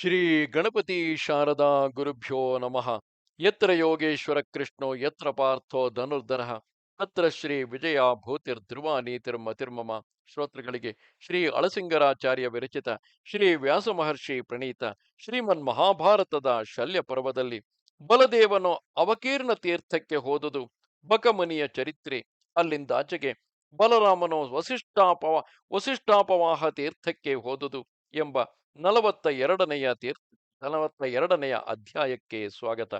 ಶ್ರೀ ಗಣಪತಿ ಶಾರದಾ ಗುರುಭ್ಯೋ ನಮಃ. ಯತ್ರ ಯೋಗೇಶ್ವರ ಕೃಷ್ಣೋ ಯತ್ರ ಪಾರ್ಥೋ ಧನುರ್ಧರಃ. ಅತ್ರ ಶ್ರೀ ವಿಜಯ ನೀತರ್ ಮತಿರ್ಮಮ ಶ್ರೋತೃಗಳಿಗೆ ಶ್ರೀ ಅಳಸಿಂಗರಾಚಾರ್ಯ ವಿರಚಿತ ಶ್ರೀ ವ್ಯಾಸ ಮಹರ್ಷಿ ಪ್ರಣೀತ ಶ್ರೀಮನ್ ಮಹಾಭಾರತದ ಶಲ್ಯ ಪರ್ವದಲ್ಲಿ ಬಲದೇವನು ಅವಕೀರ್ಣ ತೀರ್ಥಕ್ಕೆ ಹೋದುದು ಬಕಮುನಿಯ ಚರಿತ್ರೆ. ಅಲ್ಲಿಂದಾಚೆಗೆ ಬಲರಾಮನು ವಸಿಷ್ಠಾಪವ, ವಸಿಷ್ಠಾಪವಾಹ ತೀರ್ಥಕ್ಕೆ ಹೋದುದು ಎಂಬ ನಲವತ್ತ ಎರಡನೆಯ ತೀರ್ಥ ನಲವತ್ತ ಎರಡನೆಯ ಅಧ್ಯಾಯಕ್ಕೆ ಸ್ವಾಗತ.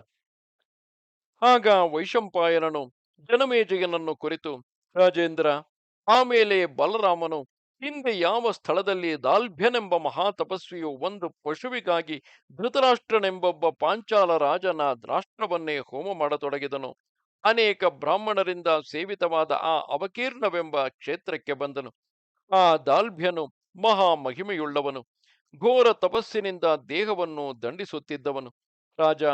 ಆಗ ವೈಶಂಪಾಯನನು ಜನಮೇಜಯನನ್ನು ಕುರಿತು, ರಾಜೇಂದ್ರ ಆಮೇಲೆ ಬಲರಾಮನು, ಹಿಂದೆ ಯಾವ ಸ್ಥಳದಲ್ಲಿ ದಾಲ್ಭ್ಯನೆಂಬ ಮಹಾತಪಸ್ವಿಯು ಒಂದು ಪಶುವಿಗಾಗಿ ಧೃತರಾಷ್ಟ್ರನೆಂಬೊಬ್ಬ ಪಾಂಚಾಲ ರಾಜನ ರಾಷ್ಟ್ರವನ್ನೇ ಹೋಮ ಮಾಡತೊಡಗಿದನು. ಅನೇಕ ಬ್ರಾಹ್ಮಣರಿಂದ ಸೇವಿತವಾದ ಆ ಅವಕೀರ್ಣವೆಂಬ ಕ್ಷೇತ್ರಕ್ಕೆ ಬಂದನು. ಆ ದಾಲ್ಭ್ಯನು ಮಹಾ ಮಹಿಮೆಯುಳ್ಳವನು. ಘೋರ ತಪಸ್ಸಿನಿಂದ ದೇಹವನ್ನು ದಂಡಿಸುತ್ತಿದ್ದವನು. ರಾಜ,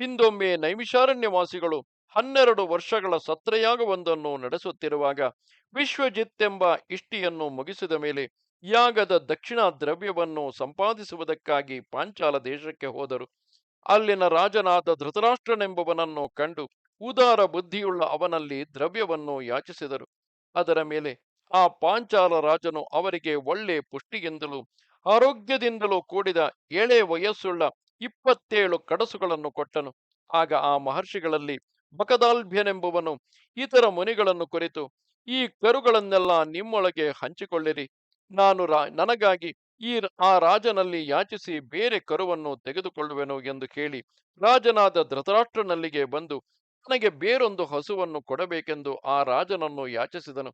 ಹಿಂದೊಮ್ಮೆ ನೈಮಿಷಾರಣ್ಯವಾಸಿಗಳು ಹನ್ನೆರಡು ವರ್ಷಗಳ ಸತ್ರಯಾಗವೊಂದನ್ನು ನಡೆಸುತ್ತಿರುವಾಗ ವಿಶ್ವಜಿತ್ ಎಂಬ ಇಷ್ಟಿಯನ್ನು ಮುಗಿಸಿದ ಮೇಲೆ ಯಾಗದ ದಕ್ಷಿಣ ದ್ರವ್ಯವನ್ನು ಸಂಪಾದಿಸುವುದಕ್ಕಾಗಿ ಪಾಂಚಾಲ ದೇಶಕ್ಕೆ ಹೋದರು. ಅಲ್ಲಿನ ರಾಜನಾದ ಧೃತರಾಷ್ಟ್ರನೆಂಬವನನ್ನು ಕಂಡು ಉದಾರ ಬುದ್ಧಿಯುಳ್ಳ ಅವನಲ್ಲಿ ದ್ರವ್ಯವನ್ನು ಯಾಚಿಸಿದರು. ಅದರ ಮೇಲೆ ಆ ಪಾಂಚಾಲ ರಾಜನು ಅವರಿಗೆ ಒಳ್ಳೆ ಪುಷ್ಟಿಯಿಂದಲೂ ಆರೋಗ್ಯದಿಂದಲೂ ಕೂಡಿದ ಏಳೇ ವಯಸ್ಸುಳ್ಳ ಇಪ್ಪತ್ತೇಳು ಕಡಸುಗಳನ್ನು ಕೊಟ್ಟನು. ಆಗ ಆ ಮಹರ್ಷಿಗಳಲ್ಲಿ ಬಕದಾಲ್ಭ್ಯನೆಂಬುವನು ಇತರ ಮುನಿಗಳನ್ನು ಕುರಿತು, ಈ ಕರುಗಳನ್ನೆಲ್ಲ ನಿಮ್ಮೊಳಗೆ ಹಂಚಿಕೊಳ್ಳಿರಿ. ನಾನು ರಾ, ನನಗಾಗಿ ಈ ಆ ರಾಜನಲ್ಲಿ ಯಾಚಿಸಿ ಬೇರೆ ಕರುವನ್ನು ತೆಗೆದುಕೊಳ್ಳುವೆನು ಎಂದು ಕೇಳಿ ರಾಜನಾದ ಧೃತರಾಷ್ಟ್ರನಲ್ಲಿಗೆ ಬಂದು, ನನಗೆ ಬೇರೊಂದು ಹಸುವನ್ನು ಕೊಡಬೇಕೆಂದು ಆ ರಾಜನನ್ನು ಯಾಚಿಸಿದನು.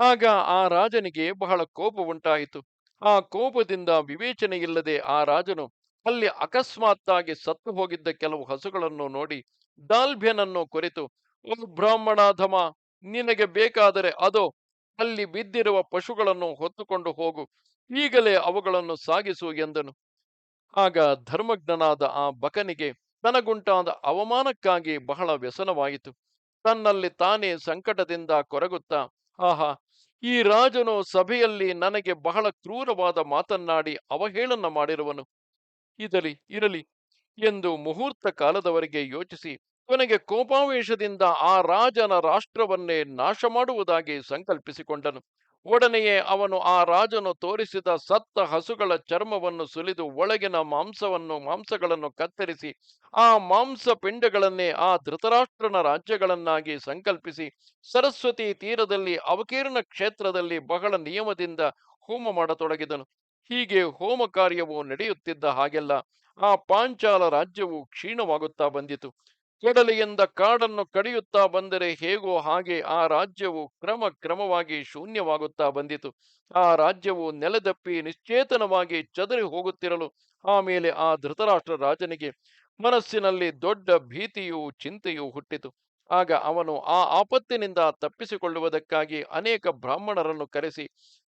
ಆಗ ಆ ರಾಜನಿಗೆ ಬಹಳ ಕೋಪ ಉಂಟಾಯಿತು. ಆ ಕೋಪದಿಂದ ವಿವೇಚನೆಯಿಲ್ಲದೆ ಆ ರಾಜನು ಅಲ್ಲಿ ಅಕಸ್ಮಾತ್ತಾಗಿ ಸತ್ತು ಹೋಗಿದ್ದ ಕೆಲವು ಹಸುಗಳನ್ನು ನೋಡಿ ದಾಲ್ಭ್ಯನನ್ನು ಕುರಿತು, ಓ ಬ್ರಾಹ್ಮಣಾಧಮ, ನಿನಗೆ ಬೇಕಾದರೆ ಅದು, ಅಲ್ಲಿ ಬಿದ್ದಿರುವ ಪಶುಗಳನ್ನು ಹೊತ್ತುಕೊಂಡು ಹೋಗು, ಈಗಲೇ ಅವುಗಳನ್ನು ಸಾಗಿಸು ಎಂದನು. ಆಗ ಧರ್ಮಜ್ಞನಾದ ಆ ಬಕನಿಗೆ ತನಗುಂಟಾದ ಅವಮಾನಕ್ಕಾಗಿ ಬಹಳ ವ್ಯಸನವಾಯಿತು. ತನ್ನಲ್ಲಿ ತಾನೇ ಸಂಕಟದಿಂದ ಕೊರಗುತ್ತಾ, ಆಹಾ ಈ ರಾಜನು ಸಭೆಯಲ್ಲಿ ನನಗೆ ಬಹಳ ಕ್ರೂರವಾದ ಮಾತನ್ನಾಡಿ ಅವಹೇಳನ ಮಾಡಿರುವನು. ಇದಲಿ ಇರಲಿ ಎಂದು ಮುಹೂರ್ತ ಕಾಲದವರೆಗೆ ಯೋಚಿಸಿ ಕೊನೆಗೆ ಕೋಪಾವೇಶದಿಂದ ಆ ರಾಜನ ರಾಷ್ಟ್ರವನ್ನೇ ನಾಶ ಮಾಡುವುದಾಗಿ ಸಂಕಲ್ಪಿಸಿಕೊಂಡನು. ಒಡನೆಯೇ ಅವನು ಆ ರಾಜನು ತೋರಿಸಿದ ಸತ್ತ ಹಸುಗಳ ಚರ್ಮವನ್ನು ಸುಲಿದು ಒಳಗಿನ ಮಾಂಸವನ್ನು, ಮಾಂಸಗಳನ್ನು ಕತ್ತರಿಸಿ, ಆ ಮಾಂಸ ಪಿಂಡಗಳನ್ನೇ ಆ ಧೃತರಾಷ್ಟ್ರನ ರಾಜ್ಯಗಳನ್ನಾಗಿ ಸಂಕಲ್ಪಿಸಿ, ಸರಸ್ವತಿ ತೀರದಲ್ಲಿ, ಅವಕೀರ್ಣ ಕ್ಷೇತ್ರದಲ್ಲಿ ಬಹಳ ನಿಯಮದಿಂದ ಹೋಮ ಮಾಡತೊಡಗಿದನು. ಹೀಗೆ ಹೋಮ ಕಾರ್ಯವು ನಡೆಯುತ್ತಿದ್ದ ಹಾಗೆಲ್ಲ ಆ ಪಾಂಚಾಲ ರಾಜ್ಯವು ಕ್ಷೀಣವಾಗುತ್ತಾ ಬಂದಿತು. ಕೆಡಲಿಯಿಂದ ಕಾಡನ್ನು ಕಡಿಯುತ್ತಾ ಬಂದರೆ ಹೇಗೋ ಹಾಗೆ ಆ ರಾಜ್ಯವು ಕ್ರಮ ಕ್ರಮವಾಗಿ ಶೂನ್ಯವಾಗುತ್ತಾ ಬಂದಿತು. ಆ ರಾಜ್ಯವು ನೆಲದಪ್ಪಿ ನಿಶ್ಚೇತನವಾಗಿ ಚದರಿ ಹೋಗುತ್ತಿರಲು ಆಮೇಲೆ ಆ ಧೃತರಾಷ್ಟ್ರ ರಾಜನಿಗೆ ಮನಸ್ಸಿನಲ್ಲಿ ದೊಡ್ಡ ಭೀತಿಯೂ ಚಿಂತೆಯೂ ಹುಟ್ಟಿತು. ಆಗ ಅವನು ಆ ಆಪತ್ತಿನಿಂದ ತಪ್ಪಿಸಿಕೊಳ್ಳುವುದಕ್ಕಾಗಿ ಅನೇಕ ಬ್ರಾಹ್ಮಣರನ್ನು ಕರೆಸಿ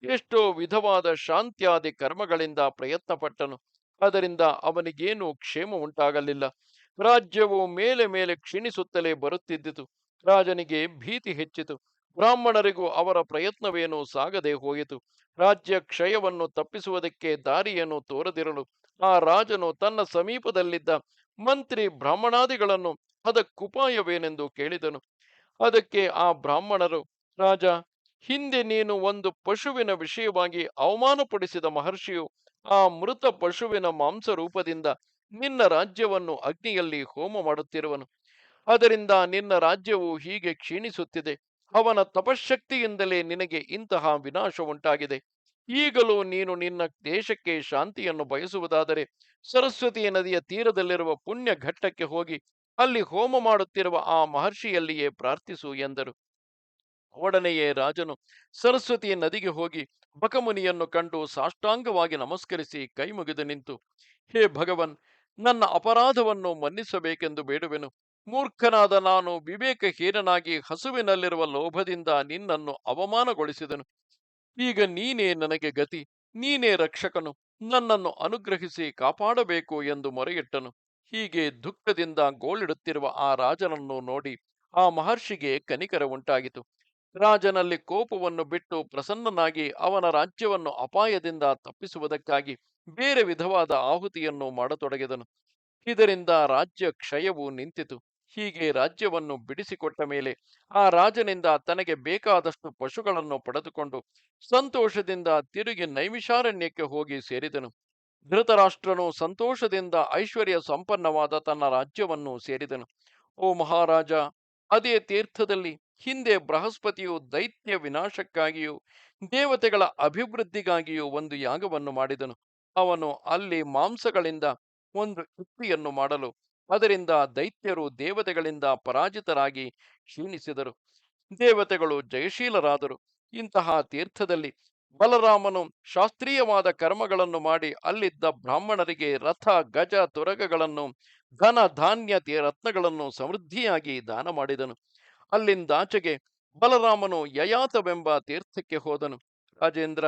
ಎಷ್ಟೋ ವಿಧವಾದ ಶಾಂತ್ಯಾದಿ ಕರ್ಮಗಳಿಂದ ಪ್ರಯತ್ನಪಟ್ಟನು. ಅದರಿಂದ ಅವನಿಗೇನೂ ಕ್ಷೇಮ ಉಂಟಾಗಲಿಲ್ಲ. ರಾಜ್ಯವು ಮೇಲೆ ಮೇಲೆ ಕ್ಷೀಣಿಸುತ್ತಲೇ ಬರುತ್ತಿದ್ದಿತು. ರಾಜನಿಗೆ ಭೀತಿ ಹೆಚ್ಚಿತು. ಬ್ರಾಹ್ಮಣರಿಗೂ ಅವರ ಪ್ರಯತ್ನವೇನೂ ಸಾಗದೆ ಹೋಯಿತು. ರಾಜ್ಯ ಕ್ಷಯವನ್ನು ತಪ್ಪಿಸುವುದಕ್ಕೆ ದಾರಿಯನ್ನು ತೋರದಿರಲು ಆ ರಾಜನು ತನ್ನ ಸಮೀಪದಲ್ಲಿದ್ದ ಮಂತ್ರಿ ಬ್ರಾಹ್ಮಣಾದಿಗಳನ್ನು ಅದಕ್ಕುಪಾಯವೇನೆಂದು ಕೇಳಿದನು. ಅದಕ್ಕೆ ಆ ಬ್ರಾಹ್ಮಣರು, ರಾಜ, ಹಿಂದೆ ನೀನು ಒಂದು ಪಶುವಿನ ವಿಷಯವಾಗಿ ಅವಮಾನಪಡಿಸಿದ ಮಹರ್ಷಿಯು ಆ ಮೃತ ಪಶುವಿನ ಮಾಂಸ ರೂಪದಿಂದ ನಿನ್ನ ರಾಜ್ಯವನ್ನು ಅಗ್ನಿಯಲ್ಲಿ ಹೋಮ ಮಾಡುತ್ತಿರುವನು. ಅದರಿಂದ ನಿನ್ನ ರಾಜ್ಯವು ಹೀಗೆ ಕ್ಷೀಣಿಸುತ್ತಿದೆ. ಅವನ ತಪಶಕ್ತಿಯಿಂದಲೇ ನಿನಗೆ ಇಂತಹ ವಿನಾಶ ಉಂಟಾಗಿದೆ ಈಗಲೂ ನೀನು ನಿನ್ನ ದೇಶಕ್ಕೆ ಶಾಂತಿಯನ್ನು ಬಯಸುವುದಾದರೆ ಸರಸ್ವತಿ ನದಿಯ ತೀರದಲ್ಲಿರುವ ಪುಣ್ಯ ಘಟ್ಟಕ್ಕೆ ಹೋಗಿ ಅಲ್ಲಿ ಹೋಮ ಮಾಡುತ್ತಿರುವ ಆ ಮಹರ್ಷಿಯಲ್ಲಿಯೇ ಪ್ರಾರ್ಥಿಸು ಎಂದರು. ಒಡನೆಯೇ ರಾಜನು ಸರಸ್ವತಿ ನದಿಗೆ ಹೋಗಿ ಬಕಮುನಿಯನ್ನು ಕಂಡು ಸಾಷ್ಟಾಂಗವಾಗಿ ನಮಸ್ಕರಿಸಿ ಕೈಮುಗಿದು ನಿಂತು, ಹೇ ಭಗವನ್ ನನ್ನ ಅಪರಾಧವನ್ನು ಮನ್ನಿಸಬೇಕೆಂದು ಬೇಡುವೆನು. ಮೂರ್ಖನಾದ ನಾನು ವಿವೇಕಹೀನನಾಗಿ ಹಸುವಿನಲ್ಲಿರುವ ಲೋಭದಿಂದ ನಿನ್ನನ್ನು ಅವಮಾನಗೊಳಿಸಿದನು. ಈಗ ನೀನೇ ನನಗೆ ಗತಿ, ನೀನೇ ರಕ್ಷಕನು. ನನ್ನನ್ನು ಅನುಗ್ರಹಿಸಿ ಕಾಪಾಡಬೇಕು ಎಂದು ಮೊರೆಯಿಟ್ಟನು. ಹೀಗೆ ದುಃಖದಿಂದ ಗೋಳಿಡುತ್ತಿರುವ ಆ ರಾಜನನ್ನು ನೋಡಿ ಆ ಮಹರ್ಷಿಗೆ ಕನಿಕರ ಉಂಟಾಗಿತು. ರಾಜನಲ್ಲಿ ಕೋಪವನ್ನು ಬಿಟ್ಟು ಪ್ರಸನ್ನನಾಗಿ ಅವನ ರಾಜ್ಯವನ್ನು ಅಪಾಯದಿಂದ ತಪ್ಪಿಸುವುದಕ್ಕಾಗಿ ಬೇರೆ ವಿಧವಾದ ಆಹುತಿಯನ್ನು ಮಾಡತೊಡಗಿದನು. ಇದರಿಂದ ರಾಜ್ಯ ಕ್ಷಯವು ನಿಂತಿತು. ಹೀಗೆ ರಾಜ್ಯವನ್ನು ಬಿಡಿಸಿಕೊಟ್ಟ ಮೇಲೆ ಆ ರಾಜನಿಂದ ತನಗೆ ಬೇಕಾದಷ್ಟು ಪಶುಗಳನ್ನು ಪಡೆದುಕೊಂಡು ಸಂತೋಷದಿಂದ ತಿರುಗಿ ನೈಮಿಷಾರಣ್ಯಕ್ಕೆ ಹೋಗಿ ಸೇರಿದನು. ಧೃತರಾಷ್ಟ್ರನು ಸಂತೋಷದಿಂದ ಐಶ್ವರ್ಯ ಸಂಪನ್ನವಾದ ತನ್ನ ರಾಜ್ಯವನ್ನು ಸೇರಿದನು. ಓ ಮಹಾರಾಜ, ಅದೇ ತೀರ್ಥದಲ್ಲಿ ಹಿಂದೆ ಬೃಹಸ್ಪತಿಯು ದೈತ್ಯ ವಿನಾಶಕ್ಕಾಗಿಯೂ ದೇವತೆಗಳ ಅಭಿವೃದ್ಧಿಗಾಗಿಯೂ ಒಂದು ಯಾಗವನ್ನು ಮಾಡಿದನು. ಅವನು ಅಲ್ಲಿ ಮಾಂಸಗಳಿಂದ ಒಂದು ಯುಕ್ತಿಯನ್ನು ಮಾಡಲು, ಅದರಿಂದ ದೈತ್ಯರು ದೇವತೆಗಳಿಂದ ಪರಾಜಿತರಾಗಿ ಕ್ಷೀಣಿಸಿದರು. ದೇವತೆಗಳು ಜಯಶೀಲರಾದರು. ಇಂತಹ ತೀರ್ಥದಲ್ಲಿ ಬಲರಾಮನು ಶಾಸ್ತ್ರೀಯವಾದ ಕರ್ಮಗಳನ್ನು ಮಾಡಿ ಅಲ್ಲಿದ್ದ ಬ್ರಾಹ್ಮಣರಿಗೆ ರಥ, ಗಜ, ತುರಗಗಳನ್ನು ಘನ ಧಾನ್ಯ ರತ್ನಗಳನ್ನು ಸಮೃದ್ಧಿಯಾಗಿ ದಾನ ಮಾಡಿದನು. ಅಲ್ಲಿಂದಾಚೆಗೆ ಬಲರಾಮನು ಯಯಾತವೆಂಬ ತೀರ್ಥಕ್ಕೆ ಹೋದನು. ರಾಜೇಂದ್ರ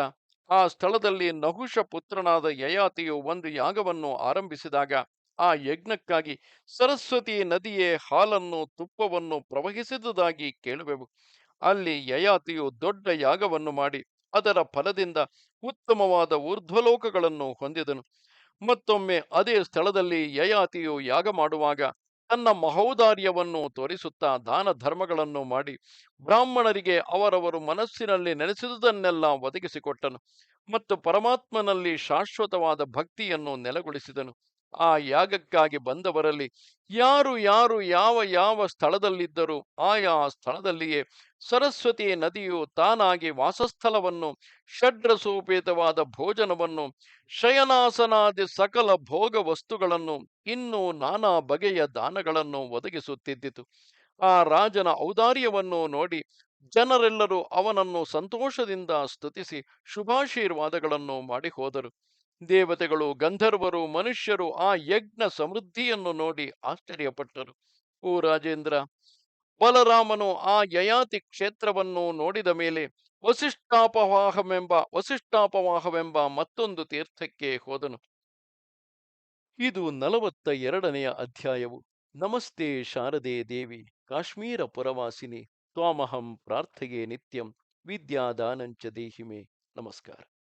ಆ ಸ್ಥಳದಲ್ಲಿ ನಹುಷ ಪುತ್ರನಾದ ಯಯಾತಿಯು ಒಂದು ಯಾಗವನ್ನು ಆರಂಭಿಸಿದಾಗ ಆ ಯಜ್ಞಕ್ಕಾಗಿ ಸರಸ್ವತಿ ನದಿಯೇ ಹಾಲನ್ನು ತುಪ್ಪವನ್ನು ಪ್ರವಹಿಸಿದುದಾಗಿ ಕೇಳುವೆವು. ಅಲ್ಲಿ ಯಯಾತಿಯು ದೊಡ್ಡ ಯಾಗವನ್ನು ಮಾಡಿ ಅದರ ಫಲದಿಂದ ಉತ್ತಮವಾದ ಊರ್ಧ್ವಲೋಕಗಳನ್ನು ಹೊಂದಿದನು. ಮತ್ತೊಮ್ಮೆ ಅದೇ ಸ್ಥಳದಲ್ಲಿ ಯಯಾತಿಯು ಯಾಗ ಮಾಡುವಾಗ ತನ್ನ ಮಹೋದಾರ್ಯವನ್ನು ತೋರಿಸುತ್ತಾ ದಾನ ಧರ್ಮಗಳನ್ನು ಮಾಡಿ ಬ್ರಾಹ್ಮಣರಿಗೆ ಅವರವರು ಮನಸ್ಸಿನಲ್ಲಿ ನೆನೆಸಿದುದನ್ನೆಲ್ಲ ಒದಗಿಸಿಕೊಟ್ಟನು ಮತ್ತು ಪರಮಾತ್ಮನಲ್ಲಿ ಶಾಶ್ವತವಾದ ಭಕ್ತಿಯನ್ನು ನೆಲೆಗೊಳಿಸಿದನು. ಆ ಯಾಗಕ್ಕಾಗಿ ಬಂದವರಲ್ಲಿ ಯಾರು ಯಾರು, ಯಾವ ಯಾವ ಸ್ಥಳದಲ್ಲಿದ್ದರೂ, ಆಯಾ ಸ್ಥಳದಲ್ಲಿಯೇ ಸರಸ್ವತಿ ನದಿಯು ತಾನಾಗಿ ವಾಸಸ್ಥಳವನ್ನು, ಷಡ್ರಸೋಪೇತವಾದ ಭೋಜನವನ್ನು, ಶಯನಾಸನಾದಿ ಸಕಲ ಭೋಗ ವಸ್ತುಗಳನ್ನು ಇನ್ನೂ ನಾನಾ ಬಗೆಯ ದಾನಗಳನ್ನು ಒದಗಿಸುತ್ತಿದ್ದಿತು. ಆ ರಾಜನ ಔದಾರ್ಯವನ್ನು ನೋಡಿ ಜನರೆಲ್ಲರೂ ಅವನನ್ನು ಸಂತೋಷದಿಂದ ಸ್ತುತಿಸಿ ಶುಭಾಶೀರ್ವಾದಗಳನ್ನು ಮಾಡಿ ಹೋದರು ದೇವತೆಗಳು, ಗಂಧರ್ವರು, ಮನುಷ್ಯರು ಆ ಯಜ್ಞ ಸಮೃದ್ಧಿಯನ್ನು ನೋಡಿ ಆಶ್ಚರ್ಯಪಟ್ಟರು. ಓ ರಾಜೇಂದ್ರ, ಬಲರಾಮನು ಆ ಯಯಾತಿ ಕ್ಷೇತ್ರವನ್ನು ನೋಡಿದ ಮೇಲೆ ವಸಿಷ್ಠಾಪವಾಹವೆಂಬ ವಸಿಷ್ಠಾಪವಾಹವೆಂಬ ಮತ್ತೊಂದು ತೀರ್ಥಕ್ಕೆ ಹೋದನು. ಇದು ನಲವತ್ತ ಎರಡನೆಯ ಅಧ್ಯಾಯವು. ನಮಸ್ತೆ ಶಾರದೆ ದೇವಿ, ಕಾಶ್ಮೀರ ಪುರವಾಸಿನಿ, ತ್ವಾಮಹಂ ಪ್ರಾರ್ಥೆಯೇ ನಿತ್ಯಂ, ವಿದ್ಯಾದಾನಂಚ ದೇಹಿಮೆ. ನಮಸ್ಕಾರ.